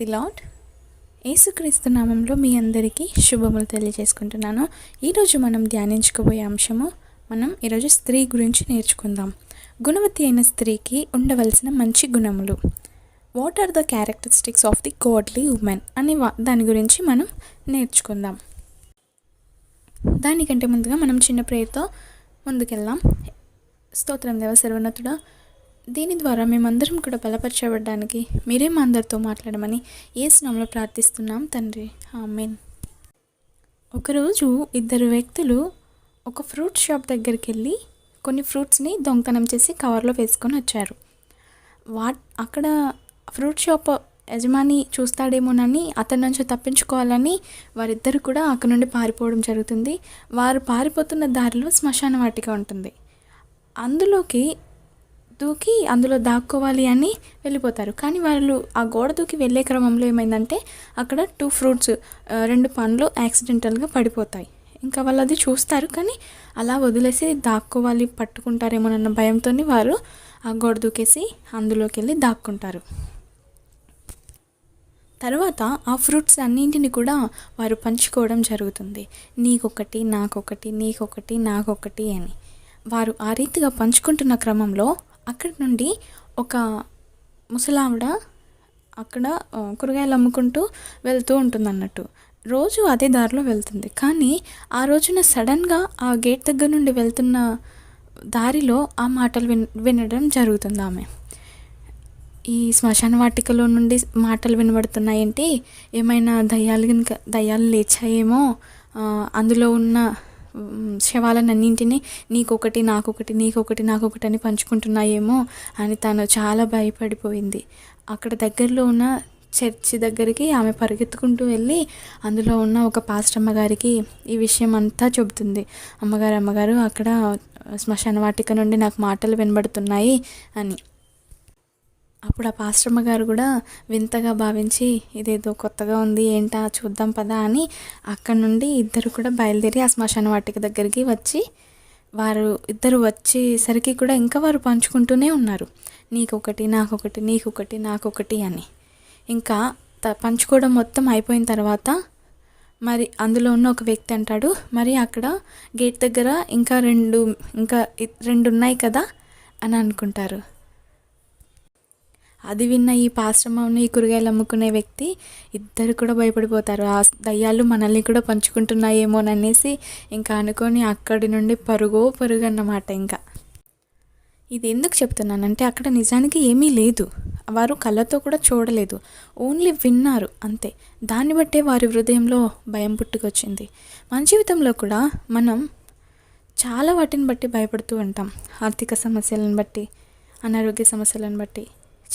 The lord యేసుక్రీస్తు నామంలో మీ అందరికీ శుభములు తెలియజేసుకుంటున్నాను. ఈరోజు మనం ధ్యానించుకోబోయే అంశము మనం ఈరోజు స్త్రీ గురించి నేర్చుకుందాం. గుణవతి అయిన స్త్రీకి ఉండవలసిన మంచి గుణములు. What are the characteristics of the godly women అనే వా- దాని గురించి మనం నేర్చుకుందాం. దానికంటే ముందుగా మనం చిన్న ప్రేయర్తో ముందుకెళ్దాం. స్తోత్రం దేవ సర్వోన్నతుడా దీని ద్వారా మేమందరం కూడా బలపరచబడడానికి మీరే మా అందరితో మాట్లాడమని ఏ స్నామంలో ప్రార్థిస్తున్నాం తండ్రి. ఆమెన్. ఒకరోజు ఇద్దరు వ్యక్తులు ఒక ఫ్రూట్ షాప్ దగ్గరికి వెళ్ళి కొన్ని ఫ్రూట్స్ని దొంగతనం చేసి కవర్లో వేసుకొని వచ్చారు. వా అక్కడ ఫ్రూట్ షాప్ యజమాని చూస్తాడేమోనని అతని నుంచి తప్పించుకోవాలని వారిద్దరు కూడా అక్కడ నుండి పారిపోవడం జరుగుతుంది. వారు పారిపోతున్న దారిలో శ్మశాన వాటిక ఉంటుంది. అందులోకి దూకి అందులో దాక్కోవాలి అని వెళ్ళిపోతారు. కానీ వాళ్ళు ఆ గోడ దూకి వెళ్ళే క్రమంలో ఏమైందంటే అక్కడ టూ ఫ్రూట్స్ రెండు పండ్లు యాక్సిడెంటల్గా పడిపోతాయి. ఇంకా వాళ్ళు అది చూస్తారు కానీ అలా వదిలేసి దాక్కోవాలి పట్టుకుంటారేమోనన్న భయంతో వారు ఆ గోడ దూకేసి అందులోకి వెళ్ళి దాక్కుంటారు. తర్వాత ఆ ఫ్రూట్స్ అన్నింటిని కూడా వారు పంచుకోవడం జరుగుతుంది. నీకొకటి నాకొకటి నీకొకటి నాకొకటి అని. వారు ఆ రీతిగా పంచుకుంటున్న క్రమంలో అక్కడి నుండి ఒక ముసలావిడ అక్కడ కూరగాయలు అమ్ముకుంటూ వెళ్తూ ఉంటుంది అన్నట్టు రోజు అదే దారిలో వెళ్తుంది. కానీ ఆ రోజున సడన్గా ఆ గేట్ దగ్గర నుండి వెళ్తున్న దారిలో ఆ మాటలు విన్ వినడం జరుగుతుంది ఆమె. ఈ శ్మశాన వాటికలో నుండి మాటలు వినబడుతున్నాయంటే ఏమైనా దయ్యాలు కనుక దయ్యాలు లేచాయేమో అందులో ఉన్న మ్, శవాలన్నింటినీ నీకొకటి నాకొకటి నీకొకటి నాకొకటి అని పంచుకుంటున్నాయేమో అని తను చాలా భయపడిపోయింది. అక్కడ దగ్గరలో ఉన్న చర్చి దగ్గరికి ఆమె పరిగెత్తుకుంటూ వెళ్ళి అందులో ఉన్న ఒక పాస్టర్ అమ్మగారికి ఈ విషయం అంతా చెబుతుంది. అమ్మగారు అమ్మగారు అక్కడ శ్మశాన వాటిక నుండి నాకు మాటలు వినబడుతున్నాయి అని. అప్పుడు ఆ పాస్టమ్మ గారు కూడా వింతగా భావించి ఇదేదో కొత్తగా ఉంది ఏంటా చూద్దాం పదా అని అక్కడ నుండి ఇద్దరు కూడా బయలుదేరి ఆ శ్మశాన వాటిక దగ్గరికి వచ్చి వారు ఇద్దరు వచ్చేసరికి కూడా ఇంకా వారు పంచుకుంటూనే ఉన్నారు. నీకొకటి నాకొకటి నీకొకటి నాకొకటి అని. ఇంకా త- పంచుకోవడం మొత్తం అయిపోయిన తర్వాత మరి అందులో ఉన్న ఒక వ్యక్తి అంటాడు మరి అక్కడ గేట్ దగ్గర ఇంకా రెండు ఇంకా రెండు ఉన్నాయి కదా అని అనుకుంటారు. అది విన్న ఈ పాశ్రమంని ఈ కూరగాయలు అమ్ముకునే వ్యక్తి ఇద్దరు కూడా భయపడిపోతారు. ఆ దయ్యాలు మనల్ని కూడా పంచుకుంటున్నాయేమోననేసి ఇంకా అనుకొని అక్కడి నుండి పరుగో పరుగు అన్నమాట ఇంకా. ఇది ఎందుకు చెప్తున్నానంటే అక్కడ నిజానికి ఏమీ లేదు. వారు కళ్ళతో కూడా చూడలేదు. ఓన్లీ విన్నారు అంతే. దాన్ని బట్టే వారి హృదయంలో భయం పుట్టుకొచ్చింది. మన జీవితంలో కూడా మనం చాలా వాటిని బట్టి భయపడుతూ ఉంటాం. ఆర్థిక సమస్యలను బట్టి అనారోగ్య సమస్యలను బట్టి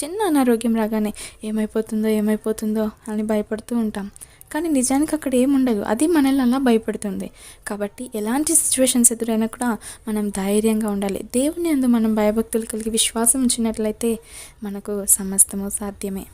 చిన్న అనారోగ్యం రాగానే ఏమైపోతుందో ఏమైపోతుందో అని భయపడుతూ ఉంటాం. కానీ నిజానికి అక్కడ ఏముండదు. అది మనల్ని అలా భయపడుతుంది. కాబట్టి ఎలాంటి సిచ్యువేషన్స్ ఎదురైనా కూడా మనం ధైర్యంగా ఉండాలి. దేవుని అందు మనం భయభక్తులు కలిగి విశ్వాసం ఉంచినట్లయితే మనకు సమస్తము సాధ్యమే.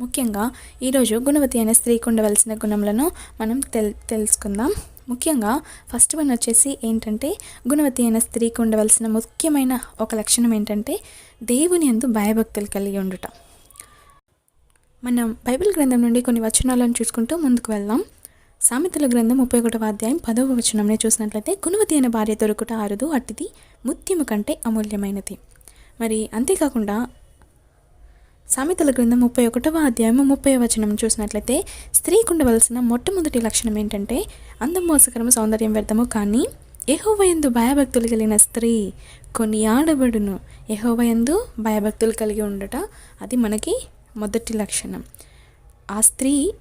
ముఖ్యంగా ఈరోజు గుణవతి అయిన స్త్రీకి ఉండవలసిన గుణములను మనం తెల్ తెలుసుకుందాం. ముఖ్యంగా ఫస్ట్ వన్ వచ్చేసి ఏంటంటే గుణవతి అయిన స్త్రీకి ఉండవలసిన ముఖ్యమైన ఒక లక్షణం ఏంటంటే దేవుని అందు భయభక్తులు కలిగి ఉండుట. మనం బైబిల్ గ్రంథం నుండి కొన్ని వచనాలను చూసుకుంటూ ముందుకు వెళ్దాం. సామెతల గ్రంథం ముప్పై ఒకటవ అధ్యాయం పదవ వచనంని చూసినట్లయితే గుణవతి అయిన భార్య దొరుకుట అరుదు అట్టిది ముత్యము కంటే అమూల్యమైనది. మరి అంతేకాకుండా సామెతల గ్రంథం ముప్పై ఒకటవ అధ్యాయం ముప్పై వచనం చూసినట్లయితే స్త్రీకి ఉండవలసిన మొట్టమొదటి లక్షణం ఏంటంటే అందం మోసకరము సౌందర్యం వ్యర్థము కానీ యహోవయందు భయభక్తులు కలిగిన స్త్రీ కొన్ని ఆడబడును. యహోవయందు భయభక్తులు కలిగి ఉండట అది మనకి మొదటి లక్షణం. ఆ స్త్రీ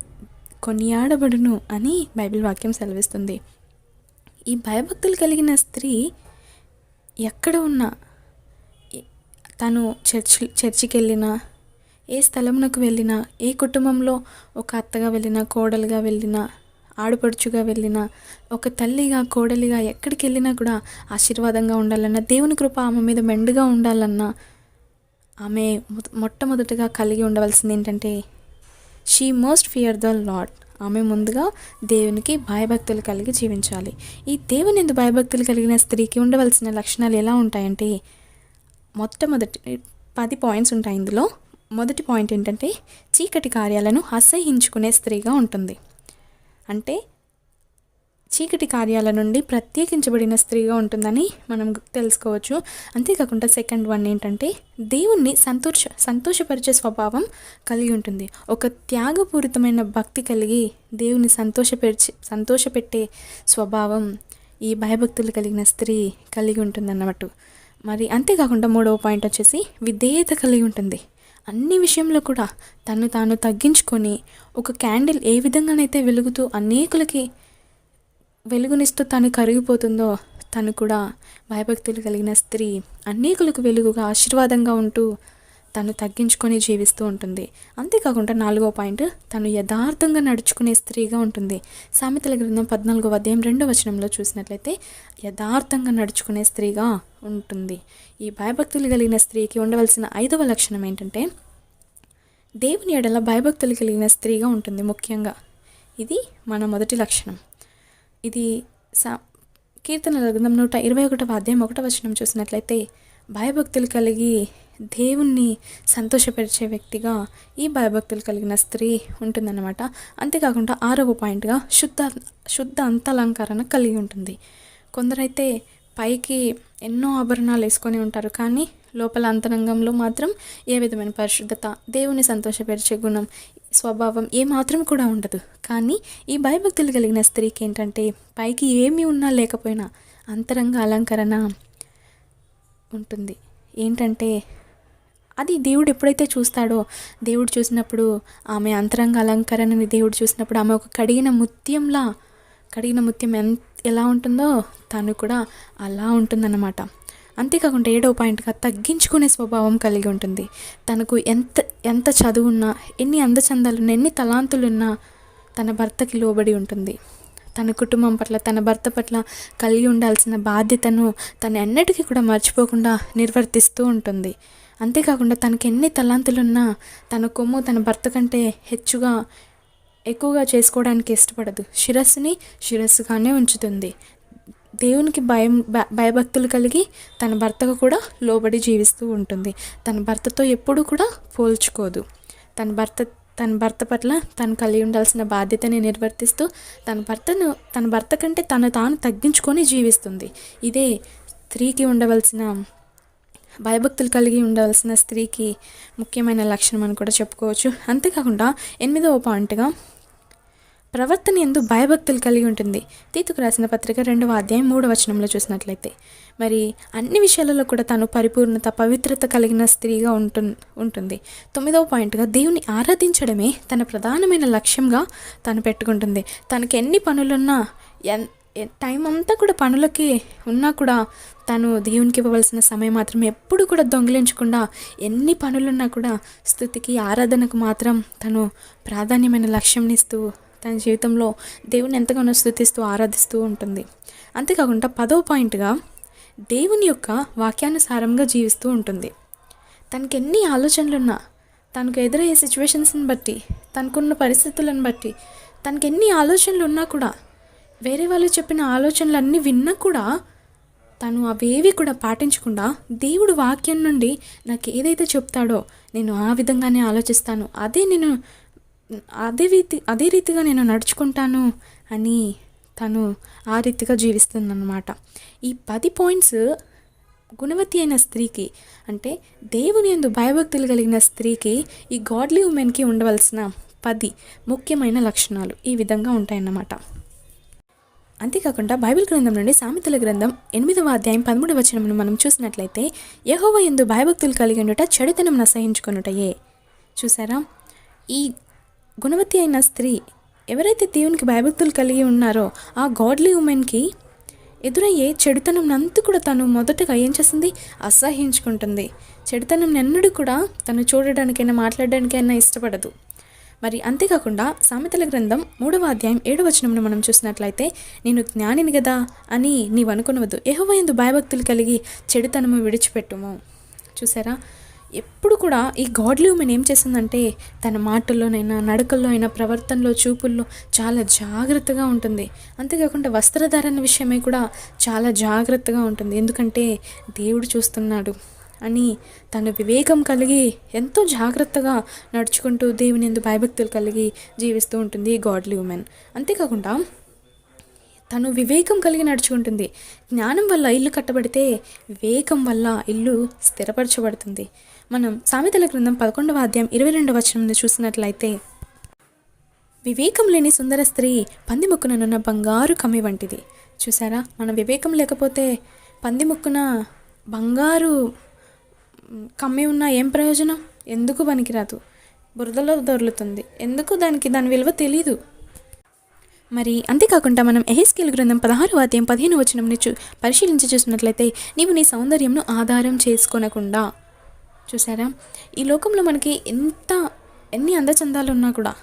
కొన్ని ఆడబడును అని బైబిల్ వాక్యం సెలవిస్తుంది. ఈ భయభక్తులు కలిగిన స్త్రీ ఎక్కడ ఉన్నా తను చర్చ్ చర్చికి వెళ్ళినా ఏ స్థలమునకు వెళ్ళినా ఏ కుటుంబంలో ఒక అత్తగా వెళ్ళినా కోడలుగా వెళ్ళినా ఆడపడుచుగా వెళ్ళినా ఒక తల్లిగా కోడలిగా ఎక్కడికి వెళ్ళినా కూడా ఆశీర్వాదంగా ఉండాలన్నా దేవుని కృప ఆమె మీద మెండుగా ఉండాలన్నా ఆమె మొట్టమొదటగా మొట్టమొదటిగా కలిగి ఉండవలసింది ఏంటంటే she must fear the Lord ఆమె ముందుగా దేవునికి భయభక్తులు కలిగి జీవించాలి. ఈ దేవుని ఎందు భయభక్తులు కలిగిన స్త్రీకి ఉండవలసిన లక్షణాలు ఎలా ఉంటాయంటే మొట్టమొదటి పది పాయింట్స్ ఉంటాయి ఇందులో. మొదటి పాయింట్ ఏంటంటే చీకటి కార్యాలను అసహించుకునే స్త్రీగా ఉంటుంది. అంటే చీకటి కార్యాల నుండి ప్రత్యేకించబడిన స్త్రీగా ఉంటుందని మనం తెలుసుకోవచ్చు. అంతేకాకుండా సెకండ్ వన్ ఏంటంటే దేవుణ్ణి సంతోష సంతోషపరిచే స్వభావం కలిగి ఉంటుంది. ఒక త్యాగపూరితమైన భక్తి కలిగి దేవుని సంతోషపరిచి సంతోషపెట్టే స్వభావం ఈ భయభక్తులు కలిగిన స్త్రీ కలిగి ఉంటుందన్నమాట. మరి అంతేకాకుండా మూడవ పాయింట్ వచ్చేసి విధేయత కలిగి ఉంటుంది. అన్ని విషయంలో కూడా తను తాను తగ్గించుకొని ఒక క్యాండిల్ ఏ విధంగానైతే వెలుగుతూ అనేకులకి వెలుగునిస్తూ తను కరిగిపోతుందో తను కూడా భయభక్తులు కలిగిన స్త్రీ అనేకులకు వెలుగుగా ఆశీర్వాదంగా ఉంటూ తను తగ్గించుకొని జీవిస్తూ ఉంటుంది. అంతేకాకుండా నాలుగో పాయింట్ తను యథార్థంగా నడుచుకునే స్త్రీగా ఉంటుంది. సామెతల గ్రంథం పద్నాలుగో అధ్యాయం రెండో వచనంలో చూసినట్లయితే యథార్థంగా నడుచుకునే స్త్రీగా ఉంటుంది. ఈ భయభక్తులు కలిగిన స్త్రీకి ఉండవలసిన ఐదవ లక్షణం ఏంటంటే దేవుని ఎడల భయభక్తులు కలిగిన స్త్రీగా ఉంటుంది ముఖ్యంగా. ఇది మన మొదటి లక్షణం. ఇది సా కీర్తనల గ్రంథం నూట ఇరవై ఒకటవ అధ్యాయం ఒకటవ వచనం చూసినట్లయితే భయభక్తులు కలిగి దేవుణ్ణి సంతోషపరిచే వ్యక్తిగా ఈ భయభక్తులు కలిగిన స్త్రీ ఉంటుందన్నమాట. అంతేకాకుండా ఆరవ పాయింట్గా శుద్ధ శుద్ధ అంతలంకరణ కలిగి ఉంటుంది. కొందరైతే పైకి ఎన్నో ఆభరణాలు వేసుకొని ఉంటారు కానీ లోపల అంతరంగంలో మాత్రం ఏ విధమైన పరిశుద్ధత దేవుని సంతోషపరిచే గుణం స్వభావం ఏ మాత్రం కూడా ఉండదు. కానీ ఈ భయభక్తులు కలిగిన స్త్రీకి ఏంటంటే పైకి ఏమీ ఉన్నా లేకపోయినా అంతరంగ అలంకరణ ఉంటుంది. ఏంటంటే అది దేవుడు ఎప్పుడైతే చూస్తాడో దేవుడు చూసినప్పుడు ఆమె అంతరంగ అలంకరణని దేవుడు చూసినప్పుడు ఆమె ఒక కడిగిన ముత్యంలా కడిగిన ముత్యం ఎంత ఎలా ఉంటుందో తను కూడా అలా ఉంటుందన్నమాట. అంతేకాకుండా ఏడో పాయింట్గా తగ్గించుకునే స్వభావం కలిగి ఉంటుంది. తనకు ఎంత ఎంత చదువున్నా ఎన్ని అందచందాలున్నా ఎన్ని తలాంతులున్నా తన భర్తకి లోబడి ఉంటుంది. తన కుటుంబం పట్ల తన భర్త పట్ల కలిగి ఉండాల్సిన బాధ్యతను తను ఎన్నటికీ కూడా మర్చిపోకుండా నిర్వర్తిస్తూ ఉంటుంది. అంతేకాకుండా తనకి ఎన్ని తలాంతులున్నా తన కొమ్ము తన భర్త కంటే హెచ్చుగా ఎక్కువగా చేసుకోవడానికి ఇష్టపడదు. శిరస్సుని శిరస్సుగానే ఉంచుతుంది. దేవునికి భయం భయభక్తులు కలిగి తన భర్తకు కూడా లోబడి జీవిస్తూ ఉంటుంది. తన భర్తతో ఎప్పుడూ కూడా పోల్చుకోదు. తన భర్త తన భర్త పట్ల తను కలిగి ఉండాల్సిన బాధ్యతని నిర్వర్తిస్తూ తన భర్తను తన భర్త కంటే తను తాను తగ్గించుకొని జీవిస్తుంది. ఇదే స్త్రీకి ఉండవలసిన భయభక్తులు కలిగి ఉండవలసిన స్త్రీకి ముఖ్యమైన లక్షణం అని కూడా చెప్పుకోవచ్చు. అంతేకాకుండా ఎనిమిదవ పాయింట్గా ప్రవర్తన ఎందు భయభక్తులు కలిగి ఉంటుంది. తీతుకు రాసిన పత్రిక రెండవ అధ్యాయం మూడవ వచనంలో చూసినట్లయితే మరి అన్ని విషయాలలో కూడా తను పరిపూర్ణత పవిత్రత కలిగిన స్త్రీగా ఉంటు ఉంటుంది. తొమ్మిదవ పాయింట్గా దేవుని ఆరాధించడమే తన ప్రధానమైన లక్ష్యంగా తను పెట్టుకుంటుంది. తనకి ఎన్ని పనులున్నా ఎన్ టైం అంతా కూడా పనులకి ఉన్నా కూడా తను దేవునికి ఇవ్వవలసిన సమయం మాత్రం ఎప్పుడు కూడా దొంగిలించకుండా ఎన్ని పనులున్నా కూడా స్థుతికి ఆరాధనకు మాత్రం తను ప్రాధాన్యమైన లక్ష్యంనిస్తూ తన జీవితంలో దేవుని ఎంతగానో స్థుతిస్తూ ఆరాధిస్తూ ఉంటుంది. అంతేకాకుండా పదవ పాయింట్గా దేవుని యొక్క వాక్యానుసారంగా జీవిస్తూ ఉంటుంది. తనకి ఎన్ని ఆలోచనలున్నా తనకు ఎదురయ్యే సిచ్యువేషన్స్ని బట్టి తనకున్న పరిస్థితులను బట్టి తనకి ఎన్ని ఆలోచనలు ఉన్నా కూడా వేరే వాళ్ళు చెప్పిన ఆలోచనలన్నీ విన్నా కూడా తను అవేవి కూడా పాటించకుండా దేవుడు వాక్యం నుండి నాకు ఏదైతే చెప్తాడో నేను ఆ విధంగానే ఆలోచిస్తాను. అదే నేను అదే రీతి అదే రీతిగా నేను నడుచుకుంటాను అని తను ఆ రీతిగా జీవిస్తుందన్నమాట. ఈ పది పాయింట్స్ గుణవతి అయిన స్త్రీకి అంటే దేవుని ఎందు భయభక్తులు కలిగిన స్త్రీకి ఈ గాడ్లీ ఉమెన్కి ఉండవలసిన పది ముఖ్యమైన లక్షణాలు ఈ విధంగా ఉంటాయన్నమాట. అంతేకాకుండా బైబిల్ గ్రంథం నుండి సామెతల గ్రంథం ఎనిమిదవ అధ్యాయం పదమూడవ వచనమును మనం చూసినట్లయితే యహోవ ఎందు భయభక్తులు కలిగి ఉండుట చెడుతనం నసహించుకొనుటయే చూసారా? ఈ గుణవతి అయిన స్త్రీ ఎవరైతే దేవునికి భయభక్తులు కలిగి ఉన్నారో ఆ గాడ్లీ ఉమెన్కి ఎదురయ్యే చెడుతనం అంతా కూడా తను మొదటగా ఏం చేస్తుంది? అసహించుకుంటుంది చెడుతనం ఎన్నడూ కూడా తను చూడడానికైనా మాట్లాడడానికైనా ఇష్టపడదు. మరి అంతేకాకుండా సామెతల గ్రంథం మూడవ అధ్యాయం ఏడవ వచనమును మనం చూసినట్లయితే నేను జ్ఞానిని కదా అని నీవు అనుకునవద్దు. ఎందు భయభక్తులు కలిగి చెడుతనము విడిచిపెట్టుము. చూసారా? ఎప్పుడు కూడా ఈ గాడ్లీ ఉమెన్ ఏం చేసిందంటే తన మాటల్లోనైనా నడకల్లో అయినా ప్రవర్తనలో చూపుల్లో చాలా జాగ్రత్తగా ఉంటుంది. అంతేకాకుండా వస్త్రధారణ విషయమై కూడా చాలా జాగ్రత్తగా ఉంటుంది. ఎందుకంటే దేవుడు చూస్తున్నాడు. అని తన వివేకం కలిగి ఎంతో జాగ్రత్తగా నడుచుకుంటూ దేవుని ఎందు భయభక్తులు కలిగి జీవిస్తూ ఉంటుంది గాడ్లీ ఉమెన్ అంతేకాకుండా తను వివేకం కలిగి నడుచుకుంటుంది. జ్ఞానం వల్ల ఇల్లు కట్టబడితే వివేకం వల్ల ఇల్లు స్థిరపరచబడుతుంది. మనం సామెతల గ్రంథం పదకొండవ అధ్యాయం ఇరవై రెండవ వచనంలో చూసినట్లయితే వివేకం లేని సుందర స్త్రీ పంది ముక్కుననున్న బంగారు కమ్మి వంటిది. చూసారా మన వివేకం లేకపోతే పంది ముక్కున బంగారు కమ్మి ఉన్నా ఏం ప్రయోజనం? ఎందుకు పనికిరాదు? బురదలో దొర్లుతుంది. ఎందుకు దానికి దాని విలువ తెలీదు? మరి అంతేకాకుండా మనం ఎహెస్కేల్ గ్రంథం పదహారు వాద్యం పదిహేను వచనంని చూ పరిశీలించి చూసినట్లయితే నీవు నీ సౌందర్యంను ఆధారం చేసుకొనకుండా. చూసారా ఈ లోకంలో మనకి ఎంత ఎన్ని అందచందాలు ఉన్నా కూడా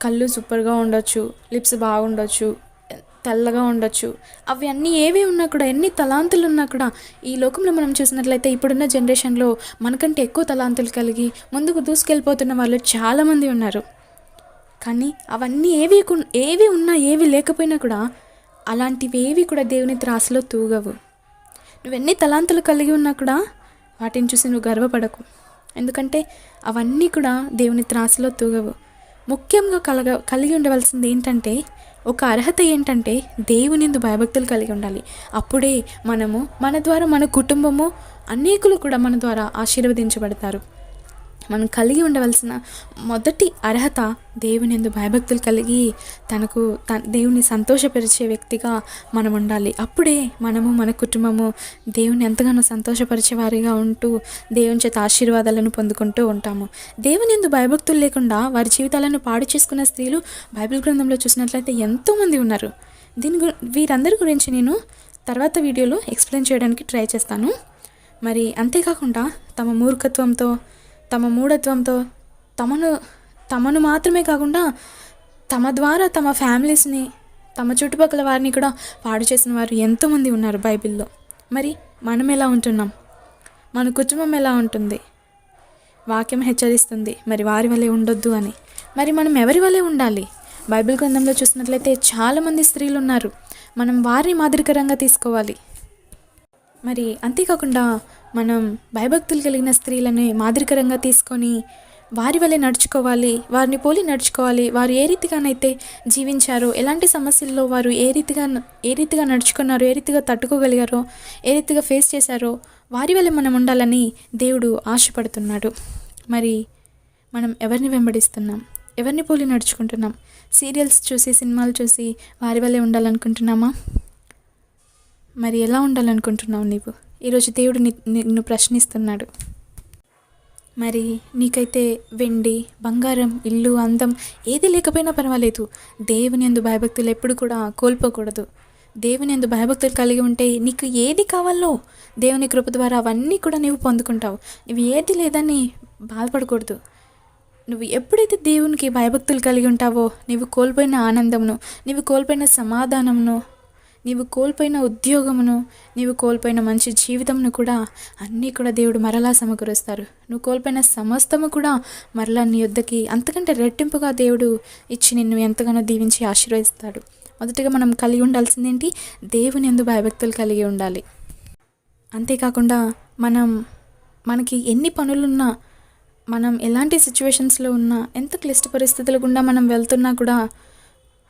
కళ్ళు సూపర్గా ఉండొచ్చు లిప్స్ బాగుండొచ్చు తెల్లగా ఉండొచ్చు. అవి అన్నీ ఏవి ఉన్నా కూడా ఎన్ని తలాంతులు ఉన్నా కూడా ఈ లోకంలో మనం చూసినట్లయితే ఇప్పుడున్న జనరేషన్లో మనకంటే ఎక్కువ తలాంతులు కలిగి ముందుకు దూసుకెళ్ళిపోతున్న వాళ్ళు చాలామంది ఉన్నారు. కానీ అవన్నీ ఏవి కు- ఏవి ఉన్నా ఏవి లేకపోయినా కూడా అలాంటివి ఏవి కూడా దేవుని త్రాసులో తూగవు. నువ్వెన్ని తలాంతులు కలిగి ఉన్నా కూడా వాటిని చూసి నువ్వు గర్వపడకు. ఎందుకంటే అవన్నీ కూడా దేవుని త్రాసులో తూగవు. ముఖ్యంగా కలగ కలిగి ఉండవలసింది ఏంటంటే ఒక అర్హత ఏంటంటే దేవునిందు భయభక్తులు కలిగి ఉండాలి. అప్పుడే మనము మన ద్వారా మన కుటుంబము అనేకులు కూడా మన ద్వారా ఆశీర్వదించబడతారు. మనం కలిగి ఉండవలసిన మొదటి అర్హత దేవుని ఎందు భయభక్తులు కలిగి తనకు త దేవుని సంతోషపరిచే వ్యక్తిగా మనం ఉండాలి. అప్పుడే మనము మన కుటుంబము దేవుని ఎంతగానో సంతోషపరిచే వారిగా ఉంటూ దేవుని చేత ఆశీర్వాదాలను పొందుకుంటూ ఉంటాము. దేవుని ఎందు భయభక్తులు లేకుండా వారి జీవితాలను పాడు చేసుకున్న స్త్రీలు బైబిల్ గ్రంథంలో చూసినట్లయితే ఎంతోమంది ఉన్నారు. దీని గు వీరందరి గురించి నేను తర్వాత వీడియోలో ఎక్స్ప్లెయిన్ చేయడానికి ట్రై చేస్తాను. మరి అంతేకాకుండా తమ మూర్ఖత్వంతో తమ మూఢత్వంతో తమను తమను మాత్రమే కాకుండా తమ ద్వారా తమ ఫ్యామిలీస్ని తమ చుట్టుపక్కల వారిని కూడా పాడు చేసిన వారు ఎంతోమంది ఉన్నారు బైబిల్లో. మరి మనం ఎలా ఉంటున్నాం? మన కుటుంబం ఎలా ఉంటుంది? వాక్యం హెచ్చరిస్తుంది మరి వారి వల్లే ఉండొద్దు అని. మరి మనం ఎవరి వల్లే ఉండాలి? బైబిల్ గ్రంథంలో చూసినట్లయితే చాలామంది స్త్రీలు ఉన్నారు మనం వారిని మాదిరికరంగా తీసుకోవాలి. మరి అంతేకాకుండా మనం భయభక్తులు కలిగిన స్త్రీలని మాదిరికరంగా తీసుకొని వారి వలె నడుచుకోవాలి వారిని పోలి నడుచుకోవాలి వారు ఏ రీతిగానైతే జీవించారో ఎలాంటి సమస్యల్లో వారు ఏ రీతిగా ఏ రీతిగా నడుచుకున్నారో ఏ రీతిగా తట్టుకోగలిగారో ఏ రీతిగా ఫేస్ చేశారో వారి వలె మనం ఉండాలని దేవుడు ఆశపడుతున్నాడు. మరి మనం ఎవరిని వెంబడిస్తున్నాం? ఎవరిని పోలి నడుచుకుంటున్నాం? సీరియల్స్ చూసి సినిమాలు చూసి వారి వల్లే ఉండాలనుకుంటున్నామా? మరి ఎలా ఉండాలనుకుంటున్నావు నీవు? ఈరోజు దేవుడు నిన్ను ప్రశ్నిస్తున్నాడు. మరి నీకైతే వెండి బంగారం ఇల్లు అందం ఏది లేకపోయినా పర్వాలేదు. దేవుని ఎందు భయభక్తులు ఎప్పుడు కూడా కోల్పోకూడదు. దేవుని ఎందు భయభక్తులు కలిగి ఉంటే నీకు ఏది కావాలో దేవుని కృప ద్వారా అవన్నీ కూడా నీవు పొందుకుంటావు. నువ్వు ఏది లేదని బాధపడకూడదు. నువ్వు ఎప్పుడైతే దేవునికి భయభక్తులు కలిగి ఉంటావో నీవు కోల్పోయిన ఆనందమును నీవు కోల్పోయిన సమాధానమును నీవు కోల్పోయిన ఉద్యోగమును నీవు కోల్పోయిన మంచి జీవితంను కూడా అన్నీ కూడా దేవుడు మరలా సమకూరుస్తారు. నువ్వు కోల్పోయిన సమస్తము కూడా మరలా నీ యొద్దకి అంతకంటే రెట్టింపుగా దేవుడు ఇచ్చి నిన్ను ఎంతగానో దీవించి ఆశీర్వదిస్తాడు. మొదటగా మనం కలిగి ఉండాల్సింది ఏంటి? దేవుని ఎందు భయభక్తులు కలిగి ఉండాలి. అంతేకాకుండా మనం మనకి ఎన్ని పనులున్నా మనం ఎలాంటి సిచ్యువేషన్స్లో ఉన్నా ఎంత క్లిష్ట పరిస్థితుల గుండా మనం వెళ్తున్నా కూడా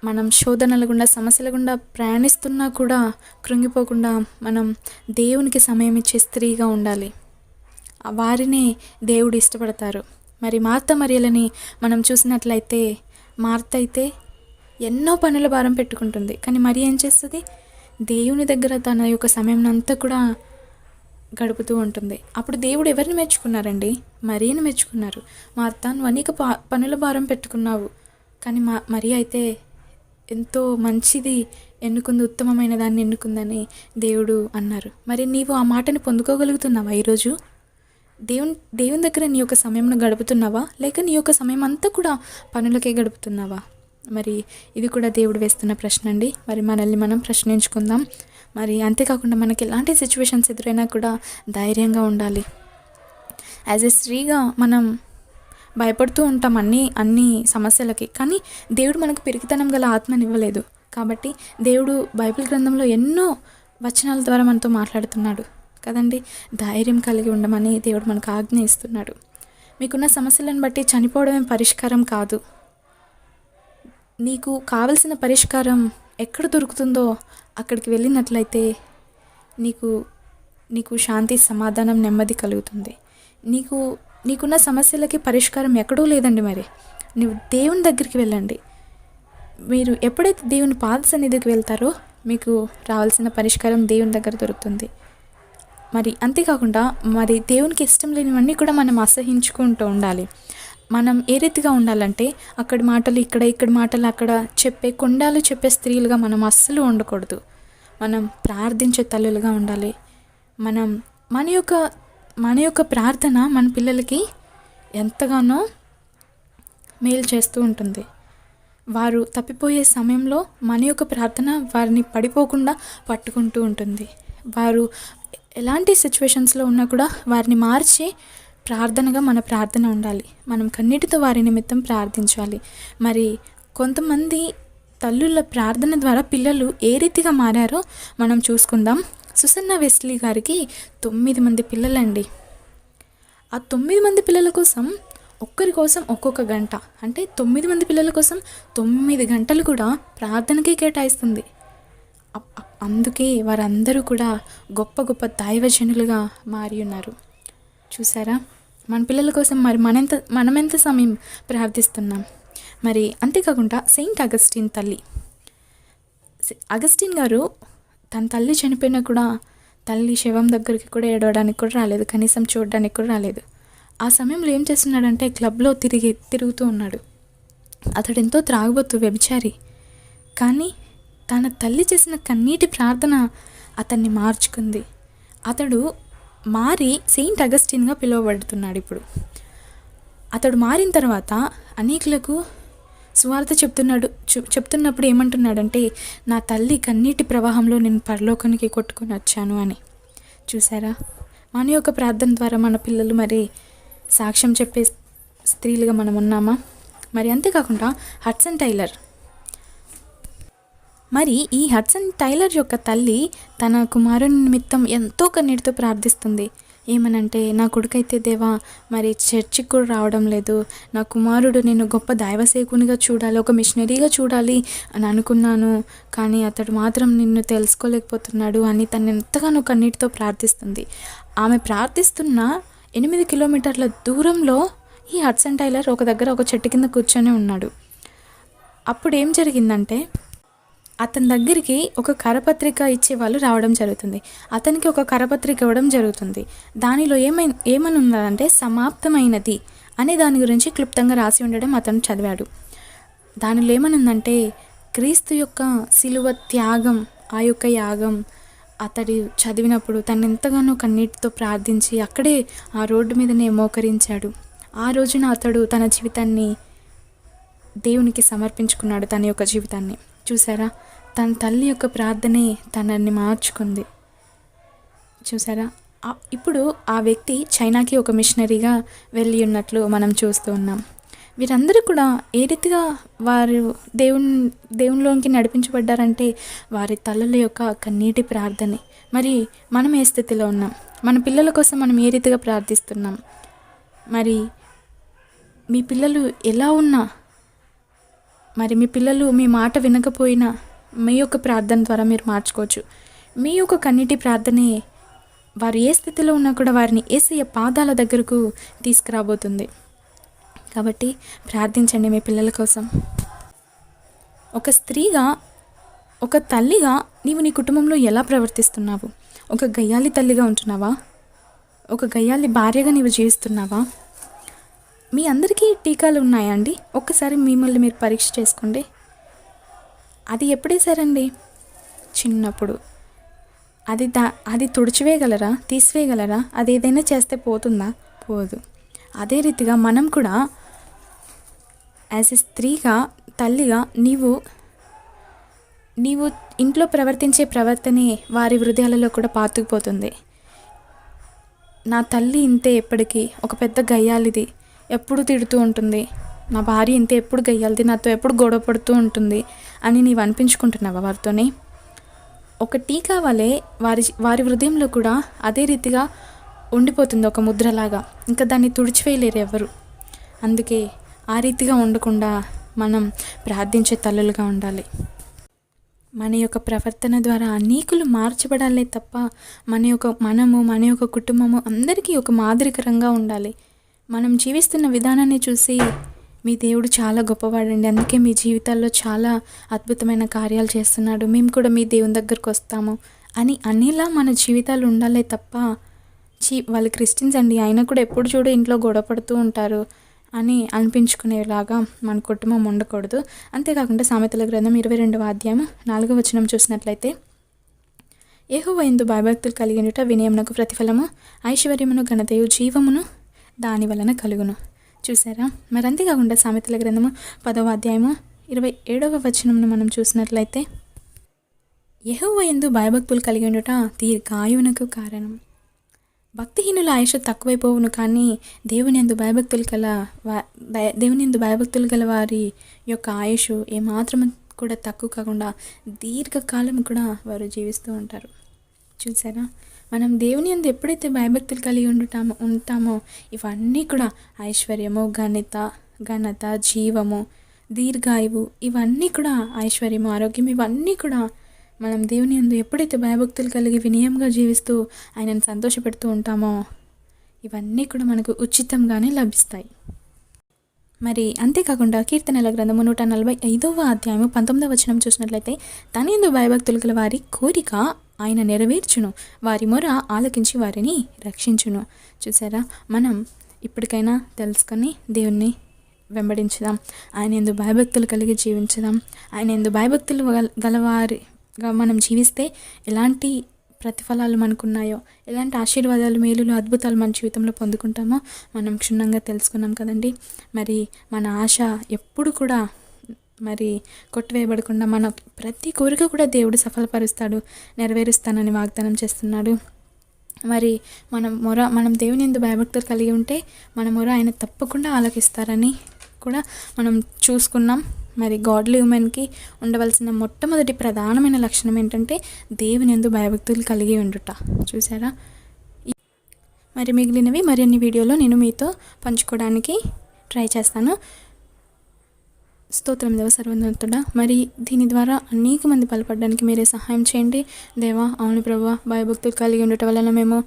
మనం శోధనల గుండా సమస్యల గుండా ప్రయాణిస్తున్నా కూడా కృంగిపోకుండా మనం దేవునికి సమయం ఇచ్చే స్త్రీగా ఉండాలి. వారినే దేవుడు ఇష్టపడతారు. మరి మార్త మరియలని మనం చూసినట్లయితే మార్త అయితే ఎన్నో పనుల భారం పెట్టుకుంటుంది. కానీ మరి ఏం చేస్తుంది? దేవుని దగ్గర తన యొక్క సమయం అంతా కూడా గడుపుతూ ఉంటుంది. అప్పుడు దేవుడు ఎవరిని మెచ్చుకున్నారండి? మరీని మెచ్చుకున్నారు. మార్త నువ్వు అనేక పనుల భారం పెట్టుకున్నావు. కానీ మా మరి అయితే ఎంతో మంచిది ఎన్నుకుంది ఉత్తమమైన దాన్ని ఎన్నుకుందని దేవుడు అన్నారు. మరి నీవు ఆ మాటను పొందుకోగలుగుతున్నావా ఈరోజు? దేవుని దేవుని దగ్గర నీ యొక్క సమయంను గడుపుతున్నావా? లేక నీ యొక్క సమయం అంతా కూడా పనులకే గడుపుతున్నావా? మరి ఇది కూడా దేవుడు వేస్తున్న ప్రశ్న అండి. మరి మనల్ని మనం ప్రశ్నించుకుందాం. మరి అంతేకాకుండా మనకి ఎలాంటి సిచ్యువేషన్స్ ఎదురైనా కూడా ధైర్యంగా ఉండాలి. యాజ్ ఎ స్త్రీగా మనం భయపడుతూ ఉంటాం అన్ని అన్ని సమస్యలకి. కానీ దేవుడు మనకు పిరికితనం గల ఆత్మనివ్వలేదు. కాబట్టి దేవుడు బైబిల్ గ్రంథంలో ఎన్నో వచనాల ద్వారా మనతో మాట్లాడుతున్నాడు. కదండి? ధైర్యం కలిగి ఉండమని దేవుడు మనకు ఆజ్ఞ ఇస్తున్నాడు. మీకున్న సమస్యలను బట్టి చనిపోవడమే పరిష్కారం కాదు. నీకు కావలసిన పరిష్కారం ఎక్కడ దొరుకుతుందో అక్కడికి వెళ్ళినట్లయితే నీకు నీకు శాంతి సమాధానం నెమ్మది కలుగుతుంది. నీకు నీకున్న సమస్యలకి పరిష్కారం ఎక్కడూ లేదండి మరి. నువ్వు దేవుని దగ్గరికి వెళ్ళండి. మీరు ఎప్పుడైతే దేవుని పాద సన్నిధికి వెళ్తారో మీకు రావాల్సిన పరిష్కారం దేవుని దగ్గర దొరుకుతుంది. మరి అంతేకాకుండా మరి దేవునికి ఇష్టం లేనివన్నీ కూడా మనం అసహించుకుంటూ ఉండాలి. మనం ఏ రీతిగా ఉండాలంటే అక్కడ మాటలు ఇక్కడ ఇక్కడ మాటలు అక్కడ చెప్పే కొండాలు చెప్పే స్త్రీలుగా మనం అస్సలు ఉండకూడదు. మనం ప్రార్థించే తల్లులుగా ఉండాలి. మనం మన యొక్క మన యొక్క ప్రార్థన మన పిల్లలకి ఎంతగానో మేలు చేస్తూ ఉంటుంది. వారు తప్పిపోయే సమయంలో మన యొక్క ప్రార్థన వారిని పడిపోకుండా పట్టుకుంటూ ఉంటుంది. వారు ఎలాంటి సిచ్యువేషన్స్లో ఉన్నా కూడా వారిని మార్చి ప్రార్థనగా మన ప్రార్థన ఉండాలి. మనం కన్నీటితో వారి నిమిత్తం ప్రార్థించాలి. మరి కొంతమంది తల్లుల ప్రార్థన ద్వారా పిల్లలు ఏ రీతిగా మారారో మనం చూసుకుందాం. సుసన్న వెస్లీ గారికి తొమ్మిది మంది పిల్లలండి. ఆ తొమ్మిది మంది పిల్లల కోసం ఒక్కరి కోసం ఒక్కొక్క గంట అంటే తొమ్మిది మంది పిల్లల కోసం తొమ్మిది గంటలు కూడా ప్రార్థనకే కేటాయిస్తుంది. అప్- అందుకే వారందరూ కూడా గొప్ప గొప్ప దైవజనులుగా మారి ఉన్నారు. చూసారా? మన పిల్లల కోసం మరి మనెంత మనమెంత సమయం ప్రార్థిస్తున్నాం. మరి అంతేకాకుండా సెయింట్ అగస్టిన్ తల్లి. అగస్టిన్ గారు తన తల్లి చనిపోయినా కూడా తల్లి శవం దగ్గరికి కూడా ఏడవడానికి కూడా రాలేదు. కనీసం చూడడానికి కూడా రాలేదు. ఆ సమయంలో ఏం చేస్తున్నాడంటే క్లబ్లో తిరిగి తిరుగుతూ ఉన్నాడు. అతడు ఎంతో త్రాగుబోతు వ్యభిచారి. కానీ తన తల్లి చేసిన కన్నీటి ప్రార్థన అతన్ని మార్చుకుంది. అతడు మారి సెయింట్ అగస్టిన్గా పిలువబడుతున్నాడు ఇప్పుడు. అతడు మారిన తర్వాత అనేకులకు సువార్త చెప్తున్నాడు చెప్తున్నప్పుడు ఏమంటున్నాడంటే నా తల్లి కన్నీటి ప్రవాహంలో నేను పరలోకానికి కొట్టుకొని వచ్చాను అని. చూసారా మన యొక్క ప్రార్థన ద్వారా మన పిల్లలు మరి సాక్ష్యం చెప్పే స్త్రీలుగా మనం ఉన్నామా? మరి అంతేకాకుండా హడ్సన్ టైలర్. మరి ఈ హడ్సన్ టైలర్ యొక్క తల్లి తన కుమారుని నిమిత్తం ఎంతో కన్నీటితో ప్రార్థిస్తుంది. ఏమనంటే నా కొడుకైతే దేవా మరి చర్చికి కూడా రావడం లేదు. నా కుమారుడు నేను గొప్ప దైవసేకునిగా చూడాలి ఒక మిషనరీగా చూడాలి అని అనుకున్నాను. కానీ అతడు మాత్రం నిన్ను తెలుసుకోలేకపోతున్నాడు అని తను ఎంతగానో కన్నీటితో ప్రార్థిస్తుంది. ఆమె ప్రార్థిస్తున్న ఎనిమిది కిలోమీటర్ల దూరంలో ఈ హడ్సన్ టైలర్ ఒక దగ్గర ఒక చెట్టు కింద కూర్చొని ఉన్నాడు. అప్పుడు ఏం జరిగిందంటే అతని దగ్గరికి ఒక కరపత్రిక ఇచ్చే వాళ్ళు రావడం జరుగుతుంది. అతనికి ఒక కరపత్రిక ఇవ్వడం జరుగుతుంది. దానిలో ఏమై ఏమని ఉందంటే సమాప్తమైనది అనే దాని గురించి క్లుప్తంగా రాసి ఉండడం అతను చదివాడు. దానిలో ఏమనుందంటే క్రీస్తు యొక్క సిలువ త్యాగం ఆ యొక్క యాగం అతడు చదివినప్పుడు తను ఎంతగానో కన్నీటితో ప్రార్థించి అక్కడే ఆ రోడ్డు మీదనే మోకరించాడు. ఆ రోజున అతడు తన జీవితాన్ని దేవునికి సమర్పించుకున్నాడు తన యొక్క జీవితాన్ని. చూసారా? తన తల్లి యొక్క ప్రార్థనే తనని మార్చుకుంది. చూసారా? ఇప్పుడు ఆ వ్యక్తి చైనాకి ఒక మిషనరీగా వెళ్ళి ఉన్నట్లు మనం చూస్తూ ఉన్నాం. వీరందరూ కూడా ఏ రీతిగా వారు దేవుని దేవునిలోకి నడిపించబడ్డారంటే వారి తల్లుల యొక్క కన్నీటి ప్రార్థనే. మరి మనం ఏ స్థితిలో ఉన్నాం? మన పిల్లల కోసం మనం ఏ రీతిగా ప్రార్థిస్తున్నాం? మరి మీ పిల్లలు ఎలా ఉన్నా మరి మీ పిల్లలు మీ మాట వినకపోయినా మీ యొక్క ప్రార్థన ద్వారా మీరు మార్చుకోవచ్చు. మీ యొక్క కన్నీటి ప్రార్థనే వారు ఏ స్థితిలో ఉన్నా కూడా వారిని ఏసయ్య పాదాల దగ్గరకు తీసుకురాబోతుంది. కాబట్టి ప్రార్థించండి మీ పిల్లల కోసం. ఒక స్త్రీగా ఒక తల్లిగా నీవు నీ కుటుంబంలో ఎలా ప్రవర్తిస్తున్నావు? ఒక గయ్యాలి తల్లిగా ఉంటున్నావా? ఒక గయ్యాలి భార్యగా నీవు జీవిస్తున్నావా? మీ అందరికీ టీకాలు ఉన్నాయా అండి ఒక్కసారి మిమ్మల్ని మీరు పరీక్ష చేసుకోండి అది ఎప్పుడేసారండి చిన్నప్పుడు. అది దా అది తుడిచివేయగలరా? తీసివేయగలరా? అది ఏదైనా చేస్తే పోతుందా? పోదు. అదే రీతిగా మనం కూడా యాజ్ ఎ స్త్రీగా తల్లిగా నీవు నీవు ఇంట్లో ప్రవర్తించే ప్రవర్తనే వారి హృదయాలలో కూడా పాతుకుపోతుంది. నా తల్లి ఇంతే ఎప్పటికీ ఒక పెద్ద గయ్యాలిది ఎప్పుడు తిడుతూ ఉంటుంది. నా భార్య ఇంత ఎప్పుడు గయ్యాలది నాతో ఎప్పుడు గొడవ పడుతూ ఉంటుంది అని నీవు అనిపించుకుంటున్నావా వారితోనే? ఒక టీకా వలె వారి వారి హృదయంలో కూడా అదే రీతిగా ఉండిపోతుంది ఒక ముద్రలాగా. ఇంకా దాన్ని తుడిచివేయలేరు ఎవరు అందుకే ఆ రీతిగా ఉండకుండా మనం ప్రార్థించే తల్లులుగా ఉండాలి. మన యొక్క ప్రవర్తన ద్వారా అనేకులు మార్చబడాలే తప్ప మన యొక్క మనము మన యొక్క కుటుంబము అందరికీ ఒక మాదిరికరంగా ఉండాలి. మనం జీవిస్తున్న విధానాన్ని చూసి మీ దేవుడు చాలా గొప్పవాడండి. అందుకే మీ జీవితాల్లో చాలా అద్భుతమైన కార్యాలు చేస్తున్నాడు. మేము కూడా మీ దేవుని దగ్గరకు వస్తాము అని అనేలా మన జీవితాలు ఉండాలే తప్ప చీ వాళ్ళు క్రిస్టియన్స్ అండి. అయినా కూడా ఎప్పుడు చూడు ఇంట్లో గొడవ పడుతూ ఉంటారు అని అనిపించుకునేలాగా మన కుటుంబం ఉండకూడదు. అంతేకాకుండా సామెతల గ్రంథం ఇరవై రెండవ అధ్యాయం నాలుగవ వచనం చూసినట్లయితే ఏహోవ ఎందు భయభక్తులు కలిగినట వినయమునకు ప్రతిఫలము ఐశ్వర్యమును ఘనతయు జీవమును దాని వలన కలుగును. చూసారా మరి అంతేకాకుండా సామెతల గ్రంథము పదవ అధ్యాయము ఇరవై ఏడవ వచనమును మనం చూసినట్లయితే యెహోవా ఎందు భయభక్తులు కలిగి ఉండుట దీర్ఘాయువునకు కారణం. భక్తిహీనుల ఆయుష తక్కువైపోవును కానీ దేవుని ఎందు భయభక్తులు గల దేవుని ఎందు భయభక్తులు గల వారి యొక్క ఆయుష్ ఏమాత్రం కూడా తక్కువ కాకుండా దీర్ఘకాలం కూడా వారు జీవిస్తూ ఉంటారు. చూసారా మనం దేవుని అందు ఎప్పుడైతే భయభక్తులు కలిగి ఉండుతామో ఉంటామో ఇవన్నీ కూడా ఐశ్వర్యము ఘనత ఘనత జీవము దీర్ఘాయువు ఇవన్నీ కూడా ఐశ్వర్యము ఆరోగ్యం ఇవన్నీ కూడా మనం దేవుని అందు ఎప్పుడైతే భయభక్తులు కలిగి వినయంగా జీవిస్తూ ఆయనను సంతోషపెడుతూ ఉంటామో ఇవన్నీ కూడా మనకు ఉచితంగానే లభిస్తాయి. మరి అంతేకాకుండా కీర్తనల గ్రంథము నూట నలభై ఐదవ అధ్యాయము పంతొమ్మిదవ వచనం చూసినట్లయితే తనేందు భయభక్తులు గల వారి కోరిక ఆయన నెరవేర్చును. వారి మొర ఆలకించి వారిని రక్షించును. చూసారా? మనం ఇప్పటికైనా తెలుసుకొని దేవుణ్ణి వెంబడించుదాం. ఆయన ఎందు భయభక్తులు కలిగి జీవించుదాం. ఆయన ఎందు భయభక్తులు గలవారిగా మనం జీవిస్తే ఎలాంటి ప్రతిఫలాలు మనకున్నాయో ఎలాంటి ఆశీర్వాదాలు మేలులు అద్భుతాలు మన జీవితంలో పొందుకుంటామో మనం క్షుణ్ణంగా తెలుసుకున్నాం కదండి. మరి మన ఆశ ఎప్పుడు కూడా మరి కొట్టివేయబడకుండా మన ప్రతి కోరిక కూడా దేవుడు సఫలపరుస్తాడు నెరవేరుస్తానని వాగ్దానం చేస్తున్నాడు. మరి మనం మొర మనం దేవుని ఎందు భయభక్తులు కలిగి ఉంటే మన మొర ఆయన తప్పకుండా ఆలకిస్తారని కూడా మనం చూసుకున్నాం. మరి గాడ్లీ ఉమెన్కి ఉండవలసిన మొట్టమొదటి ప్రధానమైన లక్షణం ఏంటంటే దేవుని ఎందు భయభక్తులు కలిగి ఉండుట. చూసారా మరి మిగిలినవి మరిన్ని వీడియోలో నేను మీతో పంచుకోవడానికి ట్రై చేస్తాను. స్తోత్రం దేవ సర్వోన్నతుడా. మరి దీని ద్వారా అనేక మంది బలపడడానికి మీరే సహాయం చేయండి. దేవా అవును ప్రభు భయభక్తులు కలిగి ఉండటం వలన మేము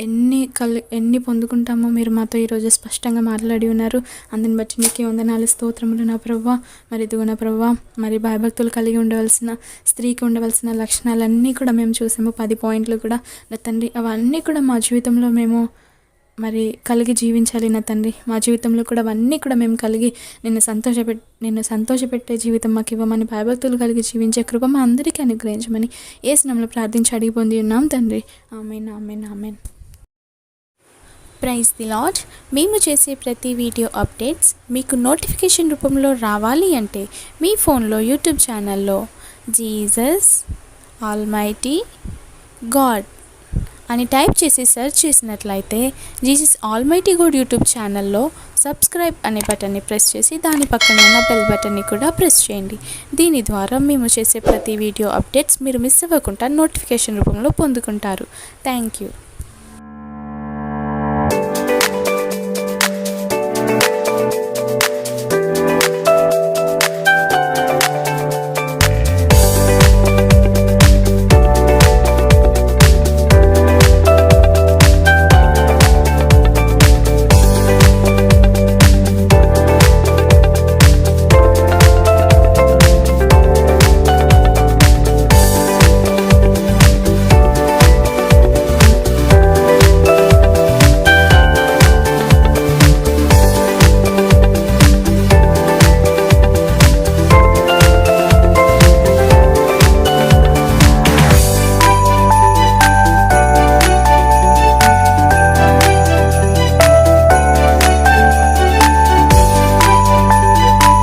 ఎన్ని కల్ ఎన్ని పొందుకుంటామో మీరు మాతో ఈరోజు స్పష్టంగా మాట్లాడి ఉన్నారు. అందుని బట్టి నీకే వందనాలు స్తోత్రములు నా ప్రవ్వ. మరి ఇదిగో నా మరి భయభక్తులు కలిగి ఉండవలసిన స్త్రీకి ఉండవలసిన లక్షణాలన్నీ కూడా మేము చూసాము. పది పాయింట్లు కూడా. నా తండ్రి అవన్నీ కూడా మా జీవితంలో మేము మరి కలిగి జీవించాలి నా తండ్రి. మా జీవితంలో కూడా అవన్నీ కూడా మేము కలిగి నిన్ను సంతోషపెట్ నిన్ను సంతోషపెట్టే జీవితం మాకు ఇవ్వమని భయభక్తులు కలిగి జీవించే కృప మా అందరికీ అనుగ్రహించమని ఏ స్నంలో ప్రార్థించి అడిగి పొంది ఉన్నాం తండ్రి. Amen amen amen. Praise the Lord మేము చేసే ప్రతి వీడియో అప్డేట్స్ మీకు నోటిఫికేషన్ రూపంలో రావాలి అంటే మీ ఫోన్లో యూట్యూబ్ ఛానల్లో. జీసస్ ఆల్మైటీ గాడ్ అని టైప్ చేసి సెర్చ్ చేసినట్లయితే జీసస్ ఆల్మైటీ గాడ్ యూట్యూబ్ ఛానల్లో సబ్స్క్రైబ్ అనే బటన్ని ప్రెస్ చేసి దాని పక్కన ఉన్న బెల్ బటన్ని కూడా ప్రెస్ చేయండి. దీని ద్వారా మేము చేసే ప్రతి వీడియో అప్డేట్స్ మీరు మిస్ అవ్వకుండా నోటిఫికేషన్ రూపంలో పొందుకుంటారు. Thank you.